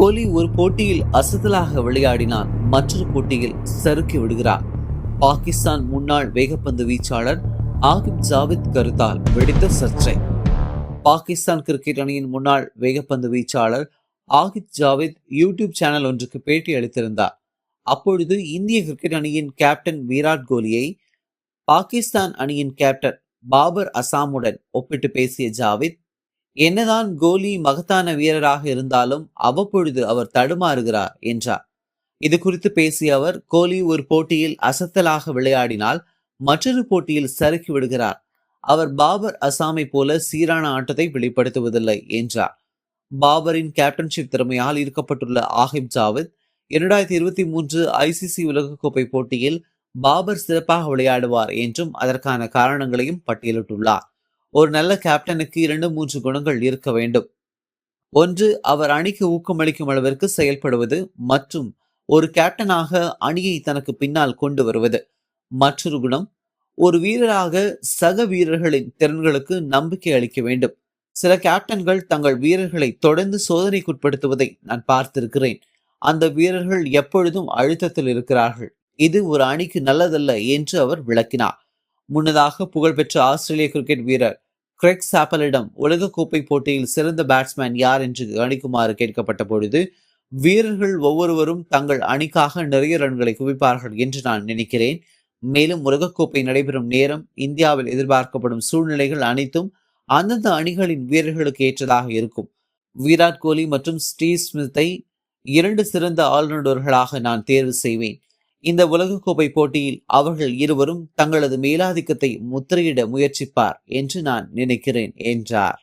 கோலி ஒரு போட்டியில் அசத்தலாக விளையாடினார் மற்றொரு போட்டியில் சறுக்கி விடுகிறார். பாகிஸ்தான் முன்னாள் வேகப்பந்து வீச்சாளர் ஆகிப் ஜாவித் கருத்தால் வெடித்த சர்ச்சை. பாகிஸ்தான் கிரிக்கெட் அணியின் முன்னாள் வேகப்பந்து வீச்சாளர் ஆகித் ஜாவித் யூடியூப் சேனல் ஒன்றுக்கு பேட்டி அளித்திருந்தார். அப்பொழுது இந்திய கிரிக்கெட் அணியின் கேப்டன் விராட் கோலியை பாகிஸ்தான் அணியின் கேப்டன் பாபர் அசாமுடன் ஒப்பிட்டு பேசிய ஜாவித் என்னதான் கோலி மகத்தான வீரராக இருந்தாலும் அவ்வப்பொழுது அவர் தடுமாறுகிறார் என்றார். இது குறித்து பேசிய அவர் கோலி ஒரு போட்டியில் அசத்தலாக விளையாடினால் மற்றொரு போட்டியில் சறுக்கி விடுகிறார். அவர் பாபர் அசாமை போல சீரான ஆட்டத்தை வெளிப்படுத்துவதில்லை என்றார். பாபரின் கேப்டன்ஷிப் திறமையால் ஈர்க்கப்பட்டுள்ள ஆஹிப் ஜாவித் இரண்டாயிரத்தி இருபத்தி மூன்று ஐசிசி உலகக்கோப்பை போட்டியில் பாபர் சிறப்பாக விளையாடுவார் என்றும் அதற்கான காரணங்களையும் பட்டியலிட்டுள்ளார். ஒரு நல்ல கேப்டனுக்கு இரண்டு மூன்று குணங்கள் இருக்க வேண்டும். ஒன்று அவர் அணிக்கு ஊக்கமளிக்கும் அளவிற்கு செயல்படுவது மற்றும் ஒரு கேப்டனாக அணியை தனக்கு பின்னால் கொண்டு வருவது. மற்றொரு குணம் ஒரு வீரராக சக வீரர்களின் திறன்களுக்கு நம்பிக்கை அளிக்க வேண்டும். சில கேப்டன்கள் தங்கள் வீரர்களை தொடர்ந்து சோதனைக்குட்படுத்துவதை நான் பார்த்திருக்கிறேன். அந்த வீரர்கள் எப்பொழுதும் அழுத்தத்தில் இருக்கிறார்கள். இது ஒரு அணிக்கு நல்லதல்ல என்று அவர் விளக்கினார். முன்னதாக புகழ்பெற்ற ஆஸ்திரேலிய கிரிக்கெட் வீரர் கிரெக் சாப்பலிடம் உலகக்கோப்பை போட்டியில் சிறந்த பேட்ஸ்மேன் யார் என்று கணிக்குமாறு கேட்கப்பட்ட பொழுது வீரர்கள் ஒவ்வொருவரும் தங்கள் அணிக்காக நிறைய ரன்களை குவிப்பார்கள் என்று நான் நினைக்கிறேன். மேலும் உலகக்கோப்பை நடைபெறும் நேரம் இந்தியாவில் எதிர்பார்க்கப்படும் சூழ்நிலைகள் அனைத்தும் அந்தந்த அணிகளின் வீரர்களுக்கு ஏற்றதாக இருக்கும். விராட் கோலி மற்றும் ஸ்டீவ் ஸ்மித்தை இரண்டு சிறந்த ஆல்ரவுண்டர்களாக நான் தேர்வு செய்வேன். இந்த உலகக்கோப்பை போட்டியில் அவர்கள் இருவரும் தங்களது மேலாதிக்கத்தை முத்திரையிட முயற்சிப்பார் என்று நான் நினைக்கிறேன் என்றார்.